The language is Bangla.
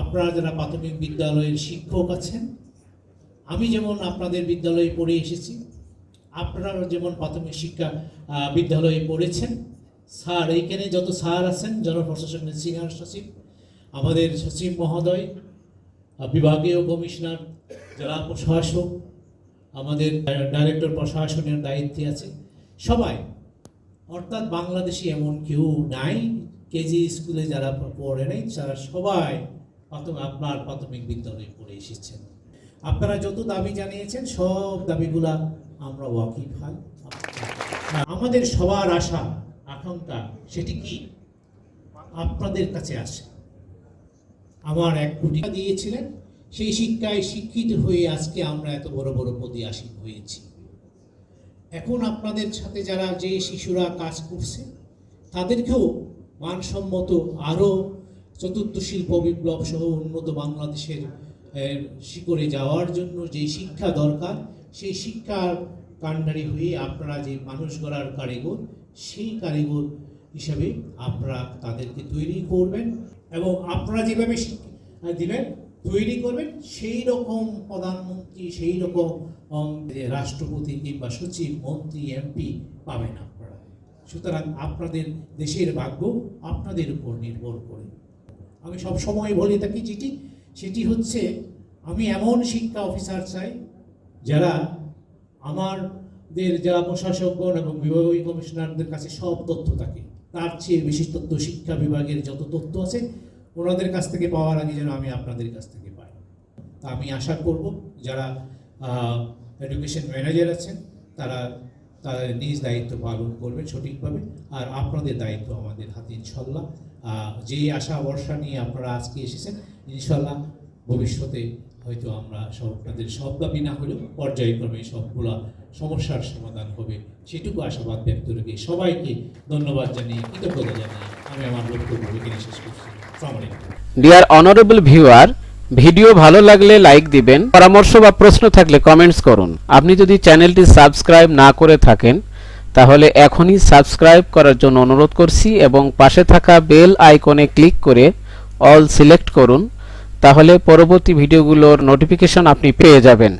আপনারা যারা প্রাথমিক বিদ্যালয়ের শিক্ষক আছেন, আমি যেমন আপনাদের বিদ্যালয়ে পড়ে এসেছি আপনারা যেমন প্রাথমিক শিক্ষা বিদ্যালয়ে পড়েছেন, স্যার, এইখানে যত স্যার আছেন জনপ্রশাসনের সিনিয়র সচিব, আমাদের সচিব মহোদয় বিভাগীয় কমিশনার, জেলা প্রশাসক, আমাদের ডাইরেক্টর প্রশাসনের দায়িত্বে আছে, সবাই। অর্থাৎ বাংলাদেশে এমন কেউ নাই, কেজি স্কুলে যারা পড়ে নাই, তারা সবাই প্রাথমিক আপনার প্রাথমিক বিদ্যালয়ে পড়ে এসেছেন। আপনারা যত দাবি জানিয়েছেন, সব দাবিগুলা আমরা ওয়াকিফ হাল। আমাদের সবার আশা, আকাঙ্ক্ষা, সেটি কি? আপনাদের কাছে আসে। আমার এক কোটি দিয়েছিলেন, সেই শিক্ষায় শিক্ষিত হয়ে আজকে আমরা এত বড় বড় পদে আসীন হয়েছি। এখন আপনাদের সাথে যারা যে শিশুরা কাজ করছে, তাদেরকেও মানসম্মত আরও চতুর্থ শিল্প বিপ্লব সহ উন্নত বাংলাদেশের শিকড়ে যাওয়ার জন্য যে শিক্ষা দরকার, সেই শিক্ষার কাণ্ডারি হয়ে আপনারা যে মানুষ গড়ার কারিগর, সেই কারিগর হিসাবে আপনারা তাদেরকে তৈরি করবেন এবং আপনারা যেভাবে দিবেন, তৈরি করবেন, সেই রকম প্রধানমন্ত্রী, সেই রকম রাষ্ট্রপতি কিংবা সচিব, মন্ত্রী, এমপি পাবেন আপনারা। সুতরাং আপনাদের দেশের ভাগ্য আপনাদের উপর নির্ভর করে। আমি সব সময় বলে থাকি, যেটি, সেটি হচ্ছে, আমি এমন শিক্ষা অফিসার চাই, যারা আমাদের যারা প্রশাসকগণ এবং বিভাগীয় কমিশনারদের কাছে সব তথ্য থাকে। তার চেয়ে বেশি তথ্য শিক্ষা বিভাগের যত তথ্য আছে, ওনাদের কাছ থেকে পাওয়ার আগে যেন আমি আপনাদের কাছ থেকে পাই। তা আমি আশা করব, যারা এডুকেশন ম্যানেজার আছেন, তারা নিজ দায়িত্ব পালন করবেন সঠিকভাবে, আর আপনাদের দায়িত্ব আমাদের হাতে, ইনশাল্লাহ। যে আশা, ভরসা নিয়ে আপনারা আজকে এসেছেন, ইনশাল্লাহ ভবিষ্যতে হয়তো আমরা সব আপনাদের সব দাবি না হলেও পর্যায়ক্রমে সবগুলা সমস্যার সমাধান হবে। সেটুকু আশাবাদ ব্যক্ত রেখে সবাইকে ধন্যবাদ জানিয়ে কৃতজ্ঞতা জানিয়ে আমি আমার বক্তব্য শেষ করছি। ডিয়ার অনারেবল ভিউয়ার ভিডিও ভালো লাগলে লাইক দিবেন। পরামর্শ বা প্রশ্ন থাকলে কমেন্টস করুন। আপনি যদি চ্যানেলটি সাবস্ক্রাইব না করে থাকেন, তাহলে এখনই সাবস্ক্রাইব করার জন্য অনুরোধ করছি এবং পাশে থাকা বেল আইকনে ক্লিক করে অল সিলেক্ট করুন, তাহলে পরবর্তী ভিডিওগুলোর নোটিফিকেশন আপনি পেয়ে যাবেন।